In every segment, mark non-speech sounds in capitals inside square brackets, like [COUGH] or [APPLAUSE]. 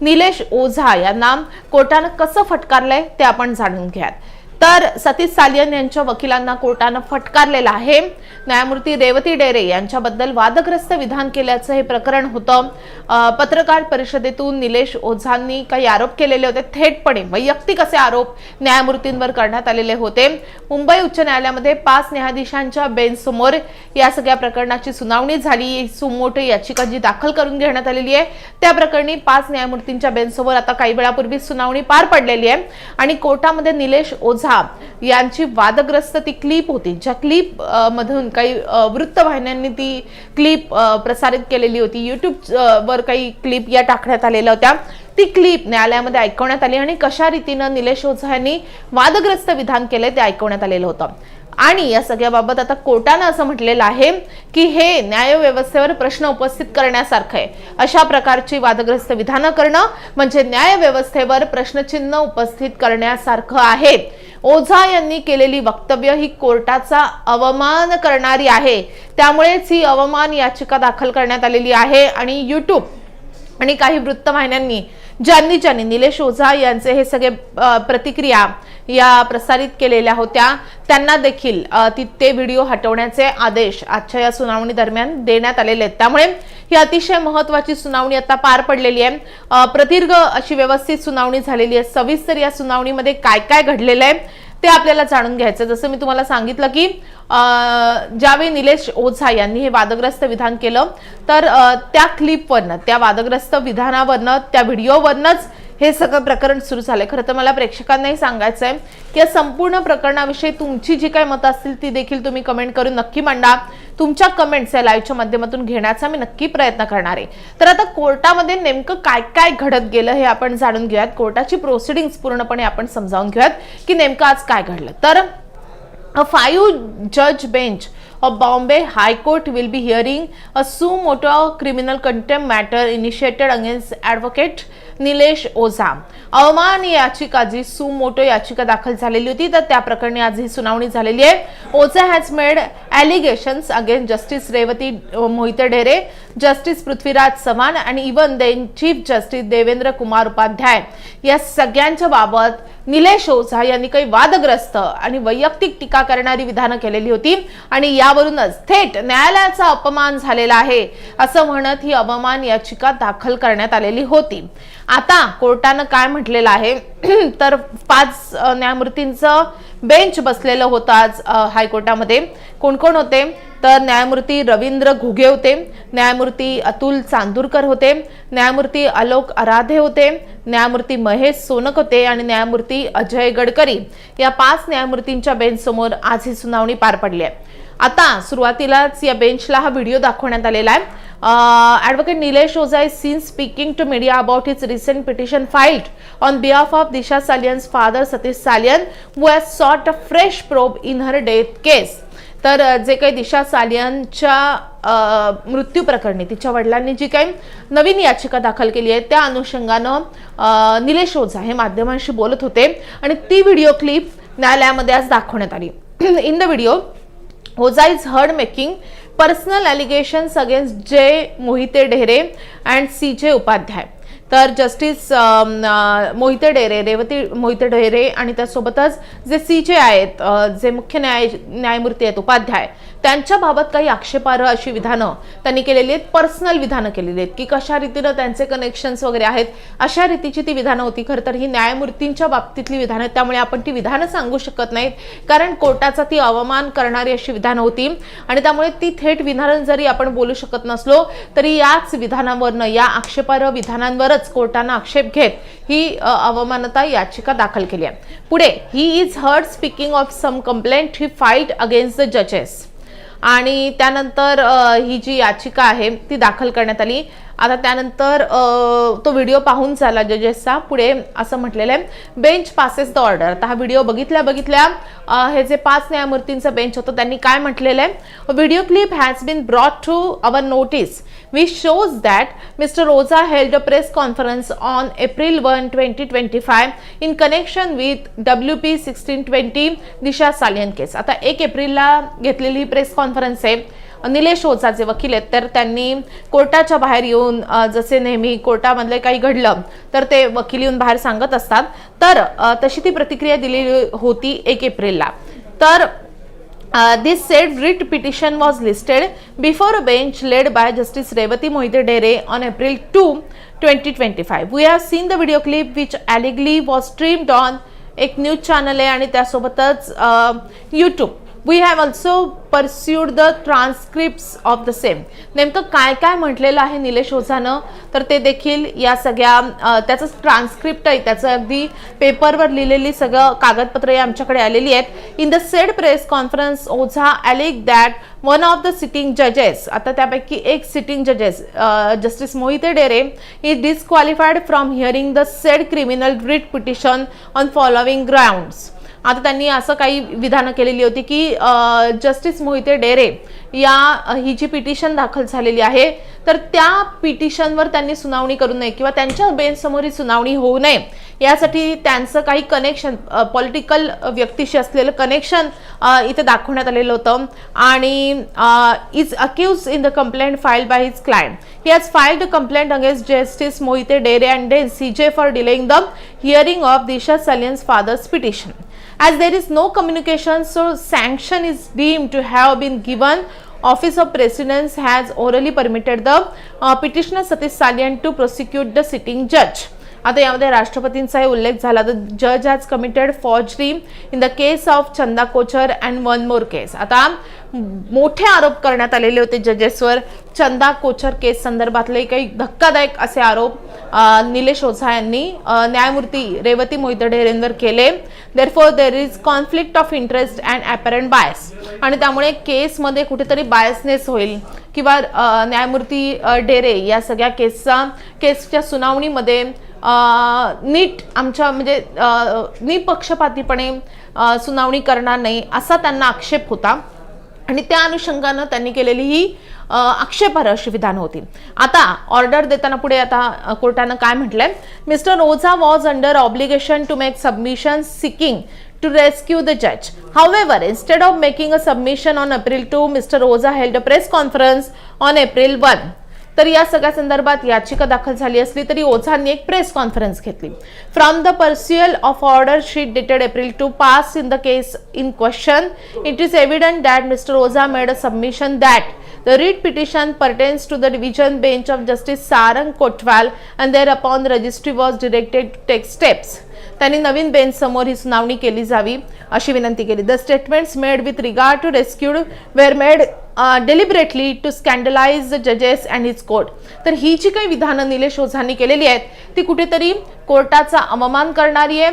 निलेश ओझा यांना कोर्टानं कसं फटकारलंय ते आपण जाणून घ्यात तर सतीश सालियन यांच्या वकिलांना कोर्टानं फटकारलेलं आहे. न्यायमूर्ती रेवती डेरे यांच्याबद्दल वादग्रस्त विधान केल्याचं हे प्रकरण होतं. पत्रकार परिषदेतून निलेश ओझांनी काही आरोप केलेले होते. थेटपणे वैयक्तिक असे आरोप न्यायमूर्तींवर करण्यात आलेले होते. मुंबई उच्च न्यायालयामध्ये पाच न्यायाधीशांच्या बेंचसमोर या सगळ्या प्रकरणाची सुनावणी झाली. सुमोट याचिका जी दाखल करून घेण्यात आलेली आहे. त्या प्रकरणी पाच न्यायमूर्तींच्या बेंचसमोर आता काही वेळापूर्वी सुनावणी पार पडलेली आहे. आणि कोर्टामध्ये निलेश ओझा यांची वादग्रस्त ती क्लिप होती. ज्या क्लिप मधून काही वृत्तवाहिन्यांनी ती क्लिप प्रसारित केलेली होती. युट्यूब वर काही क्लिप या टाकण्यात आलेल्या होत्या. ती क्लिप न्यायालयामध्ये ऐकवण्यात आली आणि कशा रीतीनं निलेश ओझा यांनी वादग्रस्त विधान केले ते ऐकवण्यात आलेलं होतं. आणि या सगळ्याबाबत आता कोर्टानं असं म्हटलेलं आहे की हे न्यायव्यवस्थेवर प्रश्न उपस्थित करण्यासारखं आहे. अशा प्रकारची वादग्रस्त विधानं करणं म्हणजे न्यायव्यवस्थेवर प्रश्नचिन्ह उपस्थित करण्यासारखं आहे. ओझा यांनी केलेली वक्तव्य ही कोर्टाचा अवमान करणारी आहे. त्यामुळेच ही अवमान याचिका दाखल करण्यात आलेली आहे आणि युट्यूब आणि काही वृत्तवाहिन्यांनी ज्यांनी ज्यांनी निलेश ओझा यांचे हे सगळे प्रतिक्रिया या प्रसारित केलेल्या होत्या त्यांना देखील ते व्हिडिओ हटवण्याचे आदेश आजच्या या सुनावणी दरम्यान देण्यात आलेले आहेत. त्यामुळे ही अतिशय महत्वाची सुनावणी आता पार पडलेली आहे. प्रदीर्घ अशी व्यवस्थित सुनावणी झालेली आहे. सविस्तर या सुनावणीमध्ये काय काय घडलेलं आहे? ते आपल्याला जाणून घ्यायचं. जसं मी तुम्हाला सांगितलं की ज्यावेळी निलेश ओझा यांनी हे वादग्रस्त विधान केलं तर त्या क्लिपवरनं त्या वादग्रस्त विधानावरनं त्या व्हिडिओवरनंच हे सगळं प्रकरण सुरू झालंय. खरं तर मला प्रेक्षकांनाही सांगायचं आहे की या संपूर्ण प्रकरणाविषयी तुमची जी काही मतं असतील ती देखील तुम्ही कमेंट करून नक्की मांडा. तुमच्या कमेंट्स या लाईव्हच्या माध्यमातून घेण्याचा मी नक्की प्रयत्न करणार आहे. तर आता कोर्टामध्ये नेमकं काय काय घडत गेलं हे आपण जाणून घेऊयात. कोर्टाची प्रोसिडिंग्स पूर्णपणे आपण समजावून घेऊयात की नेमकं आज काय घडलं. तर फाईव्ह जज bench bench of Bombay High Court will be hearing a suo moto criminal contempt matter initiated against advocate Nilesh Ojha अवमान याचिका जी सु मोटो याचिका दाखल झालेली होती तर त्या प्रकरणी आज ही सुनावणी झालेली आहे. Ojha has made allegations against justice Revati Mohite Dhere justice Prithviraj Chavan आणि even then chief justice Devendra Kumar Upadhyay. या सगळ्यांच्या बाबत निलेश ओझा यांनी काही वादग्रस्त आणि वैयक्तिक टीका करणारी विधानं केलेली होती आणि यावरूनच थेट न्यायालयाचा अपमान झालेला आहे असं म्हणत ही अवमान याचिका दाखल करण्यात आलेली होती. आता कोर्टानं काय म्हटलेलं आहे? [CLEARS THROAT] तर पाच न्यायमूर्तींचं बेंच बसलेलं होतं आज हायकोर्टामध्ये. कोण कोण होते? तर न्यायमूर्ती रवींद्र घुगे होते न्यायमूर्ती अतुल चांदूरकर होते न्यायमूर्ती आलोक अराधे होते न्यायमूर्ती महेश सोनक होते आणि न्यायमूर्ती अजय गडकरी. या पाच न्यायमूर्तींच्या बेंचसमोर आज ही सुनावणी पार पडली आहे. आता सुरुवातीलाच या बेंचला हा व्हिडिओ दाखवण्यात आलेला आहे. Advocate Nilesh Ojha is seen speaking to media about his recent petition filed on behalf of Disha Salian's father Satish Salian who has sought a fresh probe in her death case. तर uh, जे काही दिशा सालियनच्या uh, मृत्यू प्रकरणी तिच्या वडिलांनी जी काही नवीन याचिका दाखल केली आहे त्या अनुषंगानं uh, निलेश ओझा हे माध्यमांशी बोलत होते आणि ती व्हिडिओ क्लिप न्यायालयामध्ये आज दाखवण्यात आली. In the video Ojha is heard making personal allegations against J Mohite Dhere and C J Upadhyay तर जस्टिस मोहिते डेरे रेवती मोहिते डेरे आणि त्यासोबतच जे सी जे आहेत uh, जे मुख्य न्याय न्यायमूर्ती आहेत उपाध्याय त्यांच्याबाबत काही आक्षेपार्ह अशी विधानं त्यांनी केलेली आहेत पर्सनल विधानं केलेली आहेत. की कशा रीतीनं त्यांचे कनेक्शन्स वगैरे आहेत अशा रीतीची ती विधानं होती. खरं तर ही न्यायमूर्तींच्या बाबतीतली विधानं त्यामुळे आपण ती विधानं सांगू शकत नाहीत. कारण कोर्टाचा ती अवमान करणारी अशी विधानं होती. आणि त्यामुळे ती थेट विधानं जरी आपण बोलू शकत नसलो तरी याच विधानावरनं या आक्षेपार्ह विधानांवरच कोर्टानं आक्षेप घेत ही अवमानता याचिका दाखल केली आहे. पुढे he is heard speaking of some complaint he fight against the जजेस आणि त्यानंतर ही जी याचिका आहे ती दाखल करण्यात आली. आता त्यानंतर तो व्हिडिओ पाहून झाला जजेसचा. पुढे असं म्हटलेलं आहे बेंच पासेस द ऑर्डर आता हा व्हिडिओ बघितल्या बघितल्या हे जे पाच न्यायमूर्तींचं बेंच होतं त्यांनी काय म्हटलेलं आहे? Video clip has been brought to our notice we shows that mister Roza held a press conference on April one twenty twenty five in connection with W P sixteen twenty Disha Salian case आता एक एप्रिलला घेतलेली ही press conference आहे. निलेश ओझाचे वकील आहेत तर त्यांनी कोर्टाच्या बाहेर येऊन जसे नेहमी कोर्टामधले काही घडलं तर ते वकील येऊन बाहेर सांगत असतात तर तशी ती प्रतिक्रिया दिलेली होती एक एप्रिलला तर this said writ petition was listed before a bench led by justice Revati Mohite Dere on April two twenty twenty five we have seen the video clip which allegedly was streamed on एक news channel आहे आणि त्यासोबतच YouTube we have also perused the transcript of the same नेमकं काय काय म्हटलेलं आहे निलेश ओझानं? तर ते देखील या सगळ्या त्याचं ट्रान्स्क्रिप्ट आहे. त्याचं अगदी पेपरवर लिहिलेली सगळं कागदपत्रे आमच्याकडे आलेली आहेत. In the said press conference Ojha allege that one of the sitting जजेस आता त्यापैकी एक सिटिंग जजेस justice Mohite Dere is disqualified from hearing the said criminal writ petition on following grounds आता त्यांनी असं काही विधानं केलेली होती की जस्टिस मोहिते डेरे या ही जी पिटिशन दाखल झालेली आहे तर त्या पिटिशनवर त्यांनी सुनावणी करू नये किंवा त्यांच्या बेंचसमोर ही सुनावणी होऊ नये. यासाठी त्यांचं काही कनेक्शन पॉलिटिकल व्यक्तीशी असलेलं कनेक्शन इथे दाखवण्यात आलेलं होतं. आणि is accused in the complaint file by his client he has filed a complaint against justice Mohite Dere and then C J for delaying the hearing of Disha Salian's father's petition as there is no communication so sanction is deemed to have been given. Office of precedence has orally permitted the uh, petitioner satish salian to prosecute the sitting judge आता यामध्ये राष्ट्रपतींचाही उल्लेख झाला. तर जज has committed forgery in the case of Chanda Kochhar and one more case आता मोठे आरोप करण्यात आलेले होते जजेसवर चंदा कोचर केस संदर्भातले काही धक्कादायक असे आरोप निलेश ओझा यांनी न्यायमूर्ती रेवती मोहिते ढेरेंवर केले. Therefore there is conflict of interest and apparent bias आणि त्यामुळे केसमध्ये कुठेतरी बायसनेस होईल किंवा न्यायमूर्ती डेरे या सगळ्या केसचा केसच्या सुनावणीमध्ये नीट आमच्या म्हणजे निपक्षपातीपणे सुनावणी करणार नाही असा त्यांना आक्षेप होता आणि त्या अनुषंगानं त्यांनी केलेली ही आक्षेपार्ह अशी विधानं होती आता ऑर्डर देताना पुढे आता कोर्टानं काय म्हटलंय mister Ojha was under obligation to make submission seeking to rescue the judge. However, instead of making a submission on April 2, Mr. Oza held a press conference on April 1. तर या सगळ्या संदर्भात याचिका दाखल झाली असली तरी ओझांनी एक प्रेस कॉन्फरन्स घेतली. From the perusal of order sheet dated April two passed in the case in question it is evident that mister Ojha made a submission that The writ petition pertains to the division bench of Justice Sarang Kotwal and thereupon the registry was directed to take steps. त्यांनी नवीन bench समोर ही सुनावणी केली जावी अशी विनंती केली. The statements made with regard to rescued were made deliberately to scandalize the जजेस अँड हिज कोर्ट तर ही जी काही विधानं निलेश ओझांनी केलेली आहेत ती कुठेतरी कोर्टाचा अवमान करणारी आहे.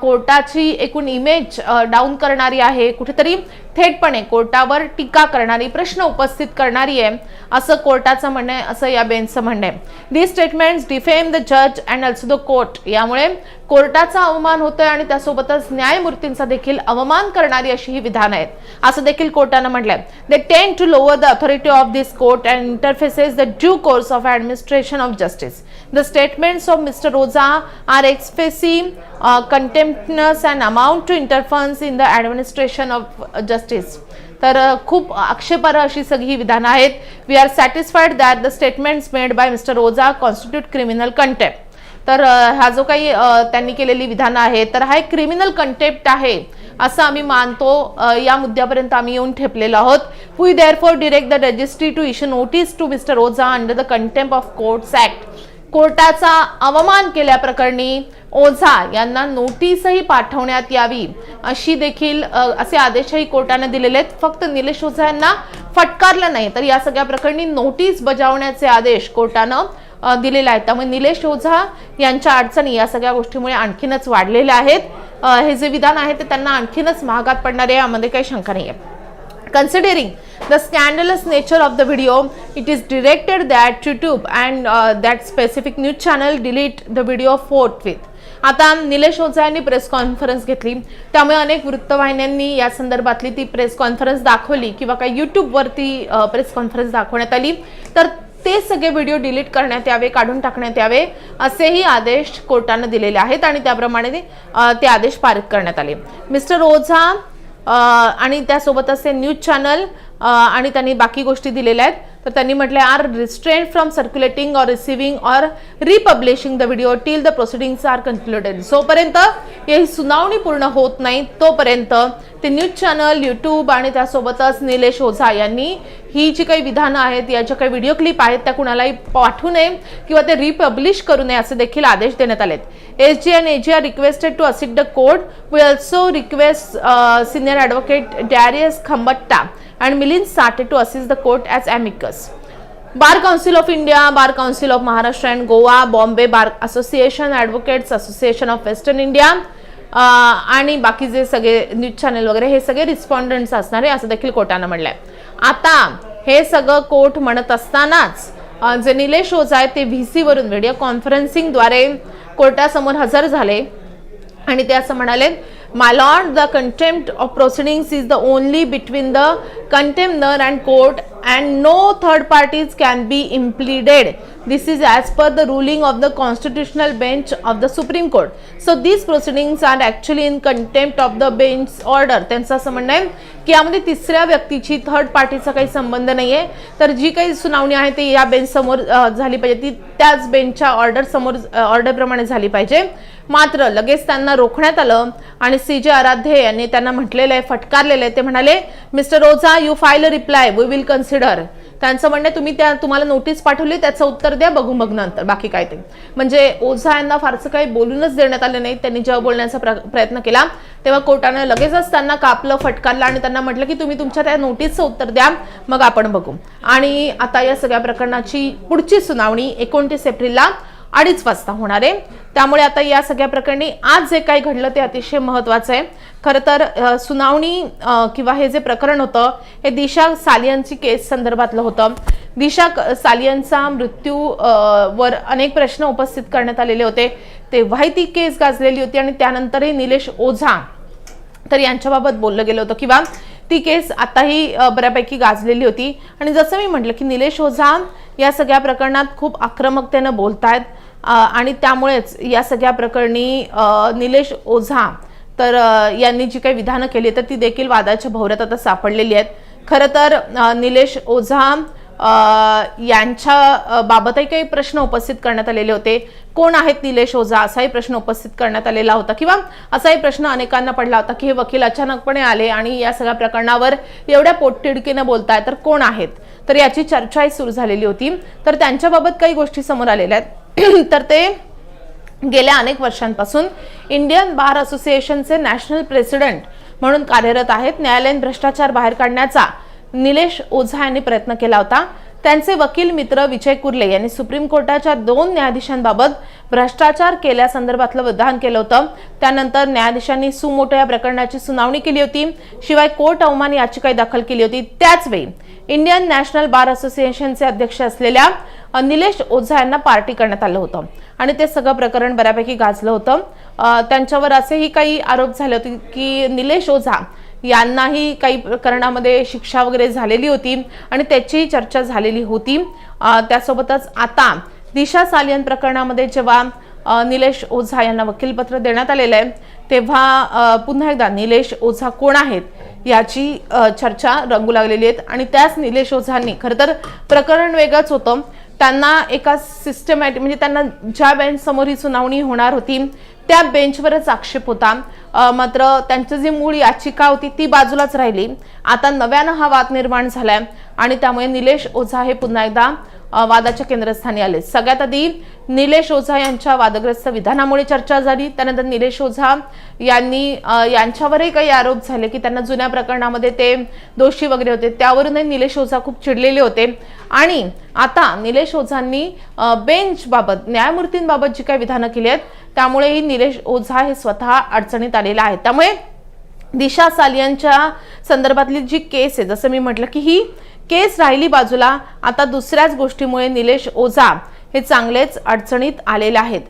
कोर्टाची एकूण इमेज डाऊन करणारी आहे. कुठेतरी थेटपणे कोर्टावर टीका करणारी प्रश्न उपस्थित करणारी आहे असं कोर्टाचं म्हणणं आहे असं या बेंचचं म्हणणं आहे. दी स्टेटमेंट्स डिफेम द जज अँड ऑल्सो द कोर्ट यामुळे कोर्टाचा अवमान होतोय आणि त्यासोबतच न्यायमूर्तींचा देखील अवमान करणारी अशी ही विधान आहेत. असं देखील कोर्टानं म्हटलंय. They tend to lower the authority of this court and interfaces the due course of administration of justice the statements of mister Roza are uh, contemptuous and amount to interference in the administration of uh, justice. तर uh, खूप आक्षेपार्ह अशी सगळी ही विधानं आहेत. We are satisfied that the statements made by mister Roza constitute criminal contempt तर uh, हा जो काही त्यांनी केलेली विधानं आहे तर हा एक क्रिमिनल कंटेप्ट आहे असं आम्ही मानतो. या मुद्द्यापर्यंत आम्ही येऊन ठेपलेलो आहोत. We therefore direct the registry to issue notice to mister Ojha under the contempt of courts act कोर्टाचा अवमान केल्याप्रकरणी ओझा यांना नोटीसही पाठवण्यात यावी अशी देखील असे आदेशही कोर्टाने दिलेले आहेत. फक्त निलेश ओझा यांना फटकारलं नाही तर या सगळ्या प्रकरणी नोटीस बजावण्याचे आदेश कोर्टानं दिलेला दिलेले आहेत. त्यामुळे निलेश ओझा यांच्या अडचणी या सगळ्या गोष्टीमुळे आणखीनच वाढलेल्या आहेत. हे जे विधान आहे ते त्यांना आणखीनच महागात पडणार आहे यामध्ये काही शंका नाही आहे Considering the scandalous nature of the video, it is directed that YouTube and uh, that specific news channel delete the video forthwith. आता निलेश ओझा यांनी प्रेस कॉन्फरन्स घेतली. त्यामुळे अनेक वृत्तवाहिन्यांनी या संदर्भातली ती प्रेस कॉन्फरन्स दाखवली किंवा काही यूट्यूबवरती प्रेस कॉन्फरन्स दाखवण्यात आली. तर ते सगळे व्हिडिओ डिलीट करण्यात यावे काढून टाकण्यात यावे असेही आदेश कोर्टानं दिलेले आहेत आणि त्याप्रमाणे ते आदेश पारित करण्यात आले. मिस्टर ओझा आणि त्यासोबतच ते न्यूज चॅनल आणि त्यांनी बाकी गोष्टी दिलेल्या आहेत. तर त्यांनी म्हटलं are restrain from circulating or receiving or republishing the video till the proceedings are concluded जोपर्यंत ही सुनावणी पूर्ण होत नाही तोपर्यंत ते न्यूज चॅनल यूट्यूब आणि त्यासोबतच निलेश ओझा यांनी ही जी काही विधानं आहेत या ज्या काही व्हिडिओ क्लिप आहेत त्या कुणालाही पाठवू नये किंवा ते रिपब्लिश करू नये असे देखील आदेश देण्यात आलेत. S G and AG are requested to assist the court we also request senior advocate Darius Khambata and Milind Sathe to assist the court as amicus bar council of India bar council of Maharashtra and Goa Bombay bar association advocates association of western India आणि बाकीचे सगळे news channel वगैरे हे सगळे रिस्पॉन्डंट्स असणार आहे असं देखील कोर्टानं म्हटलंय आता हे सगळं कोर्ट म्हणत असतानाच जे निलेश ओझा आहेत ते व्ही सीवरून व्हिडिओ कॉन्फरन्सिंगद्वारे कोर्टासमोर हजर झाले. आणि ते असं म्हणाले My lord, the contempt of proceedings is the only between the contemner and court and no third parties can be impleaded this is as per the ruling of the constitutional bench of the supreme court so these proceedings are actually in contempt of the bench order त्यांचं असं म्हणणं आहे की यामध्ये तिसऱ्या व्यक्तीची third पार्टीचा काही संबंध नाही आहे तर जी काही सुनावणी आहे ती या बेंच समोर झाली पाहिजे. ती त्याच बेंचच्या ऑर्डर समोर ऑर्डरप्रमाणे झाली पाहिजे. मात्र लगेच त्यांना रोखण्यात आलं आणि सी जे आराध्ये यांनी त्यांना म्हटलेलं आहे फटकारलेलं आहे. ते म्हणाले mister Ojha you file reply we will consider त्यांचं म्हणणं तुम्ही त्या तुम्हाला नोटीस पाठवली त्याचं उत्तर द्या बघू मग नंतर. बाकी काय ते. म्हणजे ओझा यांना फारसं काही बोलूनच देण्यात आलं नाही. त्यांनी जेव्हा बोलण्याचा प्र- प्रयत्न केला तेव्हा कोर्टानं लगेचच त्यांना कापलं फटकारलं आणि त्यांना म्हटलं की तुम्ही तुमच्या त्या नोटीसचं उत्तर द्या मग आपण बघू. आणि आता या सगळ्या प्रकरणाची पुढची सुनावणी एकोणतीस एप्रिलला अडीच वाजता होणार आहे. त्यामुळे आता या सगळ्या प्रकरणी आज जे काही घडलं ते अतिशय महत्त्वाचं आहे. खरं तर सुनावणी किंवा हे जे प्रकरण होतं हे दिशा सालियनची केस संदर्भातलं होतं. दिशा क- सालियनचा मृत्यू वर अनेक प्रश्न उपस्थित करण्यात आलेले होते. तेव्हाही ती केस गाजलेली होती आणि त्यानंतरही निलेश ओझा तर यांच्याबाबत बोललं गेलं होतं. किंवा ती केस आताही बऱ्यापैकी गाजलेली होती. आणि जसं मी म्हटलं की निलेश ओझा या सगळ्या प्रकरणात खूप आक्रमकतेनं बोलतायत. आहेत आणि त्यामुळेच या सगळ्या प्रकरणी निलेश ओझा तर यांनी जी काही विधानं केली तर ती देखील वादाच्या भोवऱ्यात आता सापडलेली आहेत. खरं तर निलेश ओझा यांच्या बाबतही काही प्रश्न उपस्थित करण्यात आलेले होते. कोण आहेत निलेश ओझा? असाही प्रश्न उपस्थित करण्यात आलेला होता. किंवा असाही प्रश्न अनेकांना पडला होता की हे वकील अचानकपणे आले आणि या सगळ्या प्रकरणावर एवढ्या पोटतिडकीनं बोलताय तर कोण आहेत? तर याची चर्चाही सुरू झालेली होती. तर त्यांच्याबाबत काही गोष्टी समोर आलेल्या आहेत. [CLEARS THROAT] तर ते गेल्या अनेक वर्षांपासून इंडियन बार असोसिएशनचे नॅशनल प्रेसिडेंट म्हणून कार्यरत आहेत. न्यायालयीन भ्रष्टाचार बाहेर काढण्याचा निलेश ओझा यांनी प्रयत्न केला होता. त्यांचे वकील मित्र विजय कुर्ले यांनी सुप्रीम कोर्टाच्या दोन न्यायाधीशांबाबत भ्रष्टाचार केल्यासंदर्भातलं विधान केलं होतं. त्यानंतर न्यायाधीशांनी सुमोटो या प्रकरणाची सुनावणी केली होती. शिवाय कोर्ट अवमान याचिकाही दाखल केली होती. त्याचवेळी इंडियन नॅशनल बार असोसिएशनचे अध्यक्ष असलेल्या निलेश ओझा यांना पार्टी करण्यात आलं होतं. आणि ते सगळं प्रकरण बऱ्यापैकी गाजलं होतं. त्यांच्यावर असेही काही आरोप झाले होते की निलेश ओझा यांनाही काही प्रकरणामध्ये शिक्षा वगैरे झालेली होती आणि त्याचीही चर्चा झालेली होती. त्यासोबतच आता दिशा सालियन प्रकरणामध्ये जेव्हा निलेश ओझा यांना वकीलपत्र देण्यात आलेलं आहे तेव्हा पुन्हा एकदा निलेश ओझा कोण आहेत याची चर्चा रंगू लागलेली आहेत. आणि त्याच निलेश ओझांनी खरं तर प्रकरण वेगळंच होतं. त्यांना एका सिस्टमॅटिक म्हणजे त्यांना ज्या बेंचसमोर ही सुनावणी होणार होती त्या बेंचवरच आक्षेप होता. मात्र त्यांचं जी मूळ याचिका होती ती बाजूलाच राहिली. आता नव्यानं हा वाद निर्माण झालाय आणि त्यामुळे निलेश ओझा हे पुन्हा एकदा वादाच्या केंद्रस्थानी आले. सगळ्यात आधी निलेश ओझा यांच्या वादग्रस्त विधानामुळे चर्चा झाली. त्यानंतर निलेश ओझा यांनी यांच्यावरही काही आरोप झाले की त्यांना जुन्या प्रकरणामध्ये ते दोषी वगैरे होते. त्यावरूनही निलेश ओझा खूप चिडलेले होते. आणि आता निलेश ओझांनी बेंचबाबत न्यायमूर्तींबाबत जी काही विधानं केली आहेत त्यामुळेही निलेश ओझा हे स्वतः अडचणीत आलेला आहे त्यामुळे दिशा सालियांच्या संदर्भातली जी केस आहे जसं मी म्हटलं की ही केस राहिली बाजूला आता दुसऱ्याच गोष्टीमुळे निलेश ओझा हे चांगलेच अडचणीत आलेले आहेत.